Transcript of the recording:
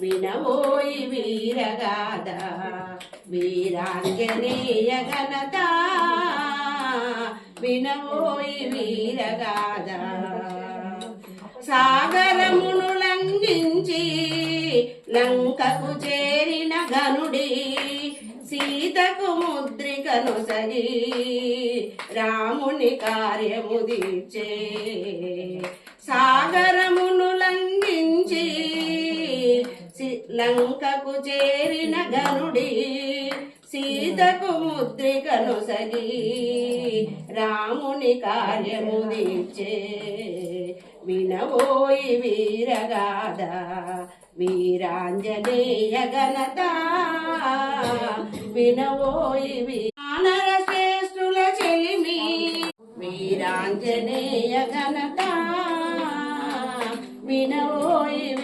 వినవోయి వీరగాథ వీరాంజనేయ ఘనత. వినవోయి వీరగాథ సాగరమును లంఘించి లంకకు చేరిన గనుడి సీతకు ముద్రికను సరి రాముని కార్యము దీచే లంకకు చేరిన గనుడి సీతకు ముద్రికను సగి రాముని కార్యము దీచే వినవోయి వీరగాథ వీరాంజనేయ ఘనత. వినవోయి వీనర శ్రేష్ఠుల చెలిమి వీరాంజనేయ ఘనత. వినవోయి